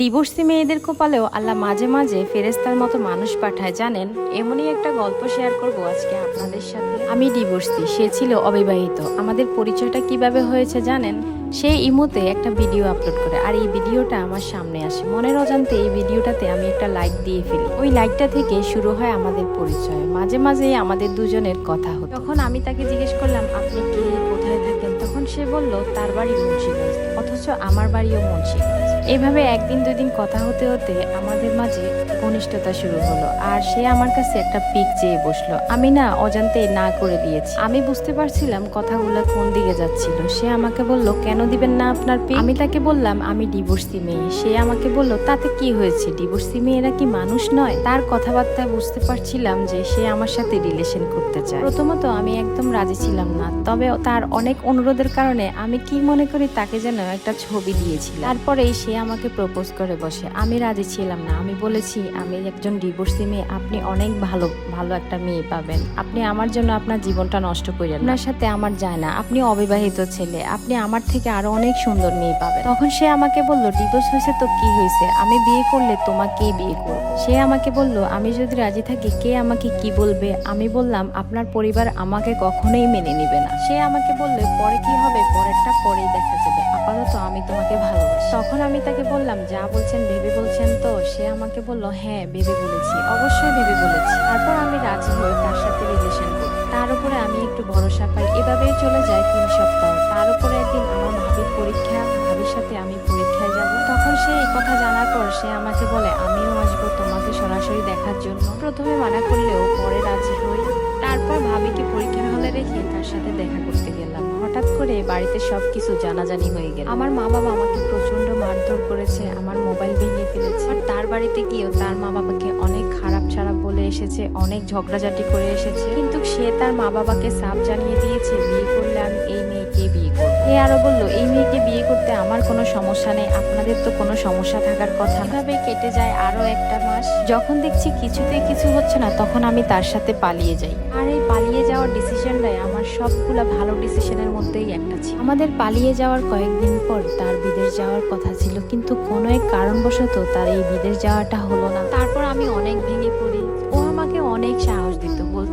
Divorcee মেয়েদের কপালেও আল্লাহ মাঝে মাঝে ফেরেস্তার মতো মানুষ পাঠায়, জানেন? এমনই একটা গল্প শেয়ার করব আজকে আপনাদের সাথে। আমি ডিভোর্সি, সে ছিল অবিবাহিত। আমাদের পরিচয়টা কীভাবে হয়েছে, জানেন? সে ইমোতে একটা ভিডিও আপলোড করে, আর এই ভিডিওটা আমার সামনে আসে। মনের অজান্তে এই ভিডিওটাতে আমি একটা লাইক দিয়ে ফেলি। ওই লাইকটা থেকে শুরু হয় আমাদের পরিচয়। মাঝে মাঝেই আমাদের দুজনের কথা হতো। তখন আমি তাকে জিজ্ঞেস করলাম, আপনি কে কোথায় থাকেন? তখন সে বলল, তার বাড়ি মুন্সিগঞ্জ। অথচ আমার বাড়িও মুন্সিগঞ্জ। এইভাবে একদিন দুই দিন কথা হতে হতে আমাদের মাঝে ঘনিষ্ঠতা শুরু হলো আর সে আমার কাছে একটা পিক চেয়ে বসল। আমি না অজান্তে না করে দিয়েছি। আমি বুঝতে পারছিলাম কথাগুলো কোন দিকে যাচ্ছিল। সে আমাকে বলল, কেন দিবেন না আপনার পিক? আমি তাকে বললাম, আমি ডিভোর্সি মেয়ে। সে আমাকে বলল, তাতে কি হয়েছে? ডিভোর্সি মেয়েরা কি মানুষ নয়? তার কথাবার্তায় বুঝতে পারছিলাম যে সে আমার সাথে রিলেশন করতে চায়। প্রথমত আমি একদম রাজি ছিলাম না, তবে তার অনেক অনুরোধের কারণে আমি কি মনে করি তাকে যেন একটা ছবি দিয়েছিলাম। তারপরেই সে আমাকে প্রপোজ করে বসে। আমি রাজি ছিলাম না। আমি বলেছি, আমি একজন ডিভোর্সি মেয়ে, আপনি অনেক ভালো ভালো একটা মেয়ে পাবেন। আপনি আমার জন্য আপনার জীবনটা নষ্ট করেন না। আপনার সাথে আমার যায় না। আপনি অবিবাহিত ছেলে। আপনি আমার থেকে আরও অনেক সুন্দর মেয়ে পাবেন। তখন সে আমাকে বলল ডিভোর্স হয়েছে তো কি হয়েছে? আমি বিয়ে করলে তোমাকেই বিয়ে করব। সে আমাকে বলল, আমি যদি রাজি থাকি, কে আমাকে কি বলবে? আমি বললাম, আপনার পরিবার আমাকে কখনোই মেনে নেবে না। সে আমাকে বললে, পরে কি হবে? পরেরটা পরেই দেখা যাবে। আপাতত আমি তোমাকে ভালোবাসি। তখন আমি তাকে বললাম, যা বলছেন ভেবে বলছেন তো। সে আমাকে বলল হ্যাঁ ভেবে বলেছি, অবশ্যই ভেবে বলেছি। তারপর আমি রাজি হয়ে তার সাথে রিলেশন করি। তার উপরে আমি একটু ভরসা পাই, এভাবেই চলে যায় তিন সপ্তাহ। তার উপরে একদিন আমার ভাবির পরীক্ষা, ভাবির সাথে আমি পরীক্ষায় যাব। তখন সে এই কথা জানার পর সে আমাকে বলে, আমিও আসব তোমাকে সরাসরি দেখার জন্য। প্রথমে মানা করলেও পরে রাজি হই। তারপর ভাবিকে পরীক্ষার হলে রেখে তার সাথে দেখা করতে গেলাম। হঠাৎ করে বাড়িতে সব কিছু জানাজানি হয়ে গেল। আমার মা বাবা আমাকে প্রচণ্ড মারধর করেছে আমার মোবাইল ভেঙে ফেলেছে। আর তার বাড়িতে গিয়েও তার মা বাবাকে অনেক খারাপ ছাড়া বলে এসেছে অনেক ঝগড়াঝাটি করে এসেছে। কিন্তু সে তার মা বাবাকে সাফ জানিয়ে দিয়েছে বিয়ে করলে আমি এই মেয়েকে বিয়ে এ আরও বলল এই মেয়েকে বিয়ে করতে আমার কোনো সমস্যা নেই আপনাদের তো কোনো সমস্যা থাকার কথা না। এভাবে কেটে যায় আরও একটা মাস। যখন দেখছি কিছুতে কিছু হচ্ছে না তখন আমি তার সাথে পালিয়ে যাই। আর এই পালিয়ে যাওয়ার ডিসিশনটাই আমার সবগুলা ভালো ডিসিশনের মধ্যেই একটা ছিল। আমাদের পালিয়ে যাওয়ার কয়েকদিন পর তার বিদেশ যাওয়ার কথা ছিল কিন্তু কোনো এক কারণবশত তার এই বিদেশ যাওয়াটা হলো না। তারপর আমি অনেক ভেঙে পড়ি। ও আমাকে অনেক সাহস দিত বলতো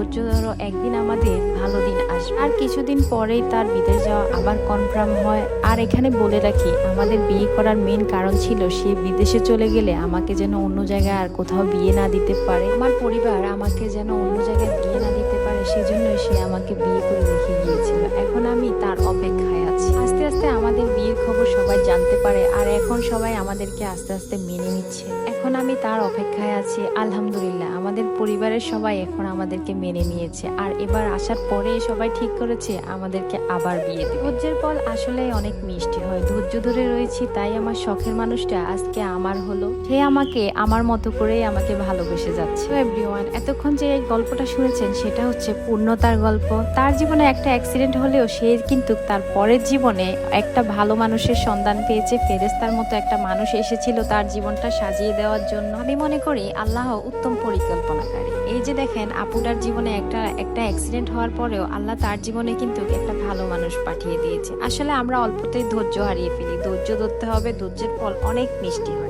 ধৈর্য ধরো, একদিন আমাদের ভালো দিন আসবে। আর কিছুদিন পরেই তার বিদেশ যাওয়া আবার কনফার্ম হয়। আর এখানে বলে রাখি, আমাদের বিয়ে করার মেন কারণ ছিল সে বিদেশে চলে গেলে আমাকে যেন অন্য জায়গায় আর কোথাও বিয়ে না দিতে পারে। আমার পরিবার আমাকে যেন অন্য জায়গায় বিয়ে না দিতে পারে, সেজন্যই সে আমাকে বিয়ে করে রেখে গিয়েছিল। এখন আমি তার অপেক্ষায় আছি। আস্তে আস্তে আমাদের বিয়ের খবর সবাই জানতে পারে আর এখন সবাই আমাদেরকে আস্তে আস্তে মেনে নিচ্ছে। এখন আমি তার অপেক্ষায় আছি, আলহামদুলিল্লাহ। আমাদের পরিবারের সবাই এখন আমাদেরকে মেনে নিয়েছে আর এবার আসার পরে সবাই ঠিক করেছে, আমাদেরকে আবার বিয়ে দেবে। ধৈর্যের ফল আসলে অনেক মিষ্টি হয়। ধৈর্য ধরে রয়েছি, তাই আমার শখের মানুষটা আজকে আমার হলো। সে আমাকে, আমার মতো করেই আমাকে ভালোবেসে যাচ্ছে। এভরিওয়ান এতক্ষণ যে এই গল্পটা শুনেছেন, সেটা হচ্ছে পূর্ণতার গল্প। তার জীবনে একটা অ্যাক্সিডেন্ট হলেও সে কিন্তু তার পরের জীবনে একটা ভালো মানুষের সন্ধান পেয়েছে ফেরেস্তার মতো একটা মানুষ এসেছিল তার জীবনটা সাজিয়ে দেওয়ার জন্য। আমি মনে করি আল্লাহ উত্তম পরিকল্পনাকারী। এই যে দেখেন, আপুটার জীবনে একটা একটা অ্যাক্সিডেন্ট হওয়ার পরেও আল্লাহ তার জীবনে কিন্তু একটা ভালো মানুষ পাঠিয়ে দিয়েছে। আসলে আমরা অল্পতেই ধৈর্য হারিয়ে ফেলি। ধৈর্য ধরতে হবে, ধৈর্যের ফল অনেক মিষ্টি হয়।